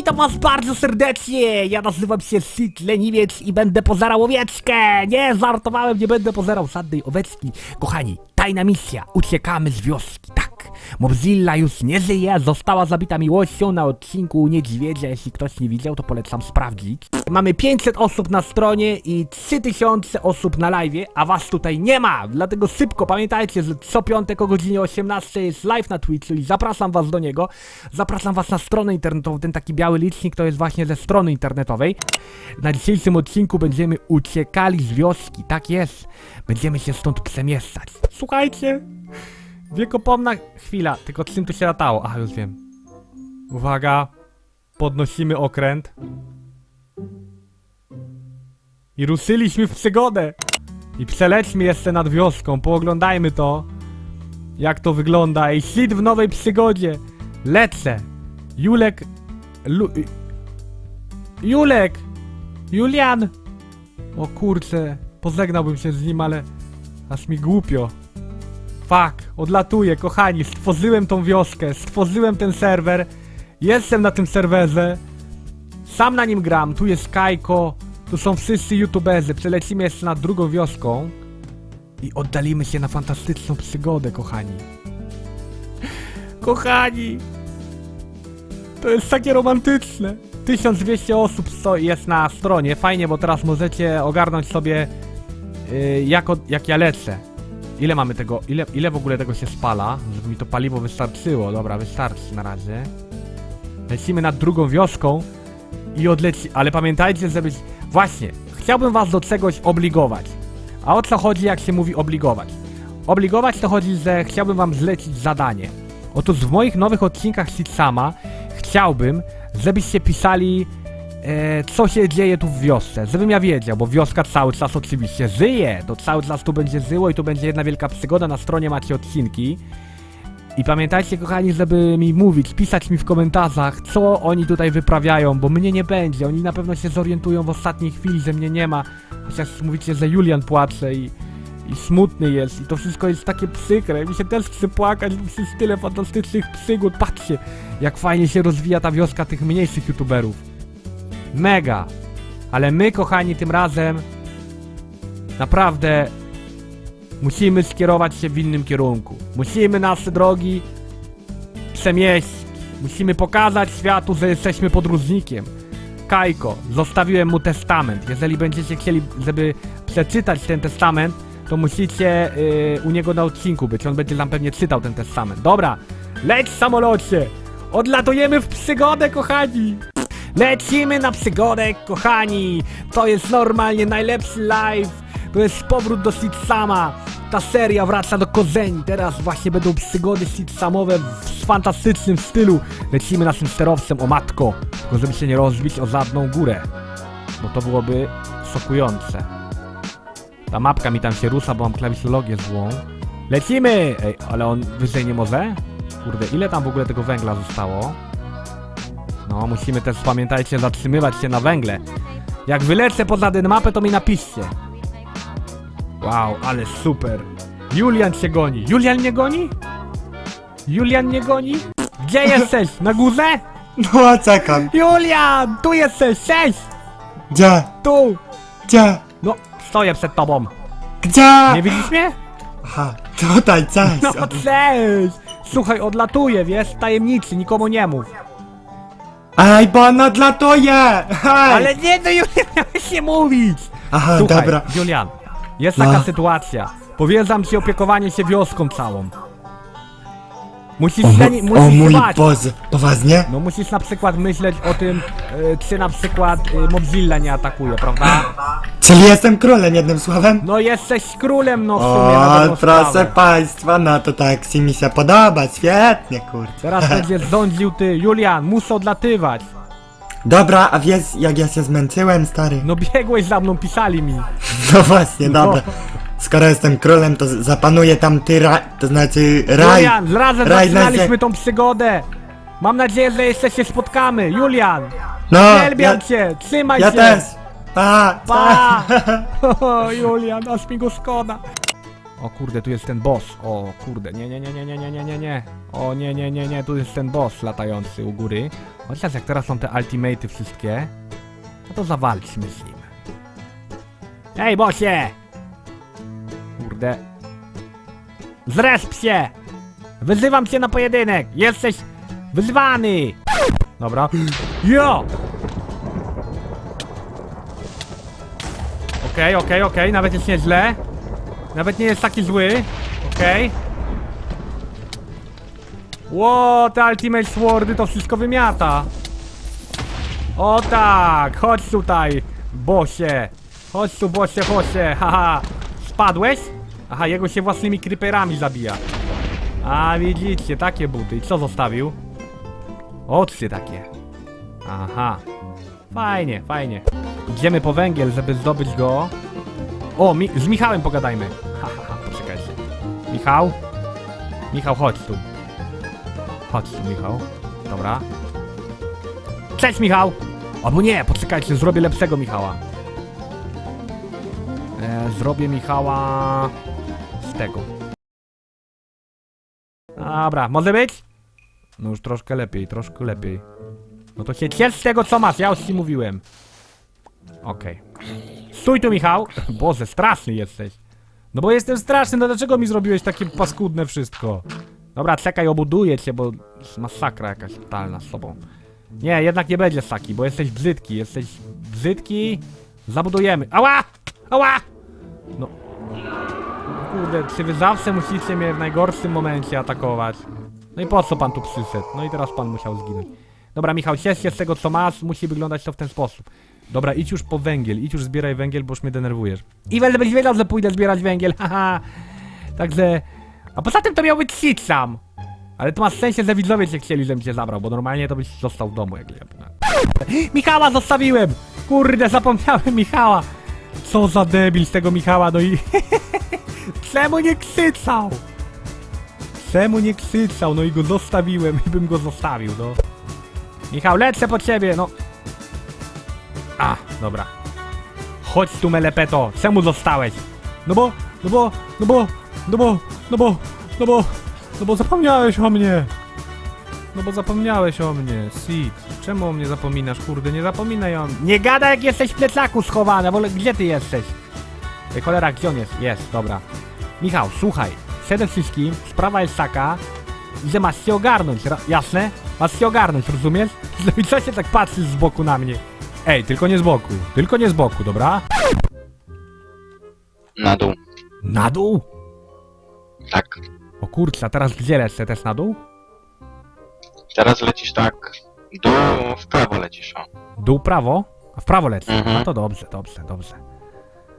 witam was bardzo serdecznie! Ja nazywam się Sid Leniwiec i będę pozerał owieczkę! Nie, żartowałem, nie będę pozerał żadnej oweczki. Kochani, tajna misja, uciekamy z wioski, tak. Mobzilla już nie żyje, została zabita miłością na odcinku Niedźwiedzia. Jeśli ktoś nie widział, to polecam sprawdzić. Mamy 500 osób na stronie i 3000 osób na live, a was tutaj nie ma! Dlatego szybko pamiętajcie, że co piątek o godzinie 18 jest live na Twitchu i zapraszam was do niego. Zapraszam was na stronę internetową, ten taki biały licznik to jest właśnie ze strony internetowej. Na dzisiejszym odcinku będziemy uciekali z wioski, tak jest. Będziemy się stąd przemieszczać. Słuchajcie, wiekopomna chwila, tylko czym tu się latało? Aha, już wiem. Uwaga, podnosimy okręt. I ruszyliśmy w przygodę. I przelećmy jeszcze nad wioską, pooglądajmy to. Jak to wygląda. I sit w nowej przygodzie. Lecę. Julek... Lu... Julek! Julian! O kurczę, pożegnałbym się z nim, ale aż mi głupio. Fuck, odlatuję, kochani, stworzyłem tą wioskę, stworzyłem ten serwer, jestem na tym serwerze, sam na nim gram, tu jest Kajko, tu są wszyscy youtuberzy, przelecimy jeszcze nad drugą wioską i oddalimy się na fantastyczną przygodę, kochani. Kochani, to jest takie romantyczne. 1200 osób jest na stronie, fajnie, bo teraz możecie ogarnąć sobie yy, jak, jak ja lecę. Ile mamy tego, ile, ile w ogóle tego się spala, żeby mi to paliwo wystarczyło. Dobra, wystarczy na razie. Lecimy nad drugą wioską i odleci, ale pamiętajcie, żebyś... Właśnie, chciałbym was do czegoś obligować. A o co chodzi, jak się mówi obligować? Obligować to chodzi, że chciałbym wam zlecić zadanie. Otóż w moich nowych odcinkach Sama chciałbym, żebyście pisali e, co się dzieje tu w wiosce, żebym ja wiedział, bo wioska cały czas oczywiście żyje, to cały czas tu będzie żyło i tu będzie jedna wielka przygoda, na stronie macie odcinki. I pamiętajcie kochani, żeby mi mówić, pisać mi w komentarzach, co oni tutaj wyprawiają, bo mnie nie będzie, oni na pewno się zorientują w ostatniej chwili, że mnie nie ma. Chociaż mówicie, że Julian płacze i, i smutny jest. I to wszystko jest takie przykre, mi się też chce płakać, bo jest tyle fantastycznych przygód, patrzcie, jak fajnie się rozwija ta wioska tych mniejszych youtuberów. Mega! Ale my, kochani, tym razem naprawdę musimy skierować się w innym kierunku. Musimy nasze drogi przemieścić. Musimy pokazać światu, że jesteśmy podróżnikiem. Kajko, zostawiłem mu testament. Jeżeli będziecie chcieli, żeby przeczytać ten testament, to musicie yy, u niego na odcinku być. On będzie nam pewnie czytał ten testament. Dobra, leć samolocie! Odlatujemy w przygodę, kochani! Lecimy na przygodę, kochani! To jest normalnie najlepszy live! To jest powrót do Seed Sama! Ta seria wraca do korzeni. Teraz właśnie będą przygody Seed Samowe w fantastycznym stylu. Lecimy naszym sterowcem, o matko! Tylko żeby się nie rozbić o żadną górę. Bo to byłoby szokujące. Ta mapka mi tam się rusza, bo mam klawiszologię złą. Lecimy! Ej, ale on wyżej nie może? Kurde, ile tam w ogóle tego węgla zostało? No, musimy też, pamiętajcie, zatrzymywać się na węgle. Jak wylecę poza ten mapę, to mi napiszcie. Wow, ale super. Julian się goni. Julian nie goni? Julian nie goni? Gdzie jesteś? Na górze? No, czekam. Julian! Tu jesteś! Cześć! Gdzie? Tu! Gdzie? No, stoję przed tobą. Gdzie? Nie widzisz mnie? Aha, tutaj, cześć. No, cześć! Słuchaj, odlatuję, wiesz? Tajemnicy, nikomu nie mów. Ej, bo on odlatuje! Hej! Ale nie, to Julian miałeś nie mówić! Aha, Słuchaj, dobra. Julian, jest No. taka sytuacja. Powierzam ci opiekowanie się wioską całą. Musisz, O, się, nie- mo- o musisz mój. Boże, poważnie? No musisz na przykład myśleć o tym, e, czy na przykład e, Mobzilla nie atakuje, prawda? Czyli jestem królem jednym słowem? No jesteś królem, no w sumie na O, dobrą proszę sprawę. państwa, no to tak si mi się podoba, świetnie, kurde. Teraz będziesz rządził ty, Julian, muszę odlatywać. Dobra, a wiesz jak ja się zmęczyłem, stary? No biegłeś za mną, pisali mi. No właśnie, dobra. Skoro jestem królem, to z- zapanuję tam ty ra... to znaczy raj. Julian, razem raj na zaczynaliśmy tą przygodę. Mam nadzieję, że jeszcze się spotkamy. Julian, No, uwielbiam ja, cię, trzymaj ja się. też. Pa, Pa! O, Julian, aż mi go szkoda. O kurde, tu jest ten boss. O kurde, nie, nie, nie, nie, nie, nie, nie, nie, nie. O nie, nie, nie, nie, tu jest ten boss latający u góry. Chociaż jak teraz są te ultimaty wszystkie, no to zawalczmy z nim. Ej, bossie! Kurde. Zresp się! Wyzywam cię na pojedynek! Jesteś wyzwany! Dobra. Jo! Okej, okej, okej, nawet jest nieźle. Nawet nie jest taki zły. Okej. Ło, te Ultimate Swordy to wszystko wymiata. O tak, chodź tutaj, bosie. Chodź tu, bosie, bosie, haha. Spadłeś? Aha, jego się własnymi creeperami zabija. A, widzicie, takie buty. I co zostawił? Oczy takie. Aha. Fajnie, fajnie. Idziemy po węgiel, żeby zdobyć go. O, mi z Michałem pogadajmy. Ha, ha, ha, poczekajcie. Michał? Michał, chodź tu. Chodź tu, Michał. Dobra. Cześć, Michał! Albo nie, poczekajcie, zrobię lepszego Michała. E, zrobię Michała tego. Dobra, może być? No już troszkę lepiej, troszkę lepiej. No to się ciesz z tego, co masz, ja już ci mówiłem. Okej. Stój tu, Michał! Boże, straszny jesteś. No bo jestem straszny, no dlaczego mi zrobiłeś takie paskudne wszystko? Dobra, czekaj, obuduję cię, bo masakra jakaś totalna z sobą. Nie, jednak nie będzie saki, bo jesteś brzydki, jesteś brzydki. Zabudujemy. Ała! Ała! Kurde, czy wy zawsze musicie mnie w najgorszym momencie atakować? No i po co pan tu przyszedł? No i teraz pan musiał zginąć. Dobra, Michał, ciesz się z tego co masz, musi wyglądać to w ten sposób. Dobra, idź już po węgiel, idź już zbieraj węgiel, bo już mnie denerwujesz. I będę wiedział, że pójdę zbierać węgiel, haha. Także... A poza tym to miał być sit sam. Ale to ma sensie, że widzowie cię chcieli, żebym cię zabrał, bo normalnie to byś został w domu, jak ja. Michała zostawiłem! Kurde, zapomniałem Michała! Co za debil z tego Michała, no i... Czemu nie ksycał? Czemu nie ksycał? No i go zostawiłem i bym go zostawił, no. Michał, lecę po ciebie, no. A, dobra. Chodź tu, melepeto, czemu zostałeś? No bo, no bo, no bo, no bo, no bo, no bo, No bo zapomniałeś o mnie! No bo zapomniałeś o mnie, Sid. Czemu o mnie zapominasz, kurde? Nie zapominaj o mnie. Nie gada jak jesteś w plecaku schowany, wolę, gdzie ty jesteś? Ej, cholera, gdzie on jest? Jest, dobra. Michał, słuchaj, przede wszystkim sprawa jest taka, że masz się ogarnąć, ra- jasne? Masz się ogarnąć, rozumiesz? I co się tak patrzysz z boku na mnie? Ej, tylko nie z boku. Tylko nie z boku, dobra? Na dół. Na dół? Tak. O kurczę, a teraz gdzie lecę? Też na dół? Teraz lecisz tak. Dół w prawo lecisz, o. Dół prawo? A w prawo lecę. Mhm. No to dobrze, dobrze, dobrze.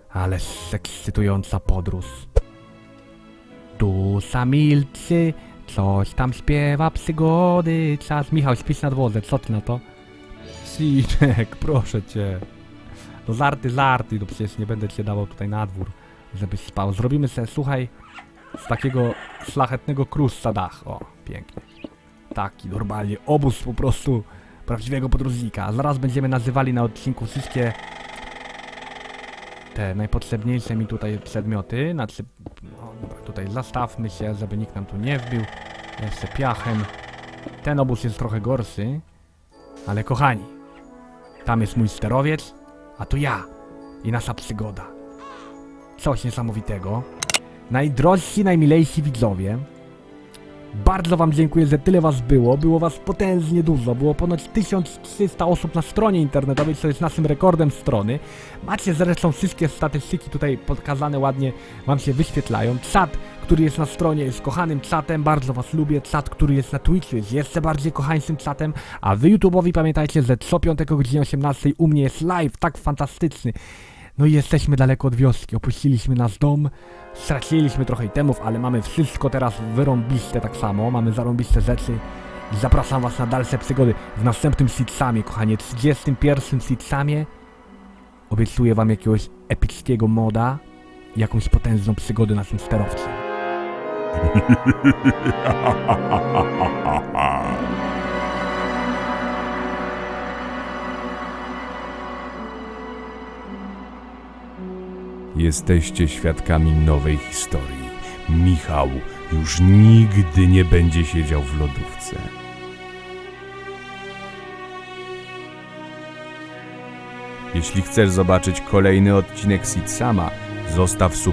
Ale ekscytująca podróż. Dusza milczy, coś tam śpiewa przygody, czas. Michał, śpisz na dworze, co ty na to? Sidek, proszę cię. No żarty, żarty, no przecież nie będę cię dawał tutaj na dwór, żebyś spał. Zrobimy sobie, słuchaj, z takiego szlachetnego kruszca dach. O, pięknie. Taki, normalnie, obóz po prostu prawdziwego podróżnika. Zaraz będziemy nazywali na odcinku wszystkie te najpotrzebniejsze mi tutaj przedmioty. Znaczy, no, tutaj zastawmy się, żeby nikt nam tu nie wbił. Jeszcze piachem. Ten obóz jest trochę gorszy, ale kochani, tam jest mój sterowiec, a to ja i nasza przygoda. Coś niesamowitego. Najdrożsi, najmilejsi widzowie. Bardzo wam dziękuję, że tyle was było. Było was potężnie dużo. Było ponoć 1300 osób na stronie internetowej, co jest naszym rekordem strony. Macie zresztą wszystkie statystyki tutaj pokazane ładnie, wam się wyświetlają. Czat, który jest na stronie, jest kochanym czatem, bardzo was lubię. Czat, który jest na Twitchu, jest jeszcze bardziej kochańcym czatem. A wy YouTube'owi pamiętajcie, że co piątego godzinie 18 u mnie jest live, tak fantastyczny. No i jesteśmy daleko od wioski, opuściliśmy nasz dom, straciliśmy trochę itemów, ale mamy wszystko teraz wyrąbiste tak samo, mamy zarąbiste rzeczy. Zapraszam was na dalsze przygody w następnym Seedsamie, kochanie, 31 Seedsamie. Obiecuję wam jakiegoś epickiego moda jakąś potężną przygodę naszym sterowcem. Jesteście świadkami nowej historii. Michał już nigdy nie będzie siedział w lodówce. Jeśli chcesz zobaczyć kolejny odcinek Seed Sama, zostaw subskrypcję.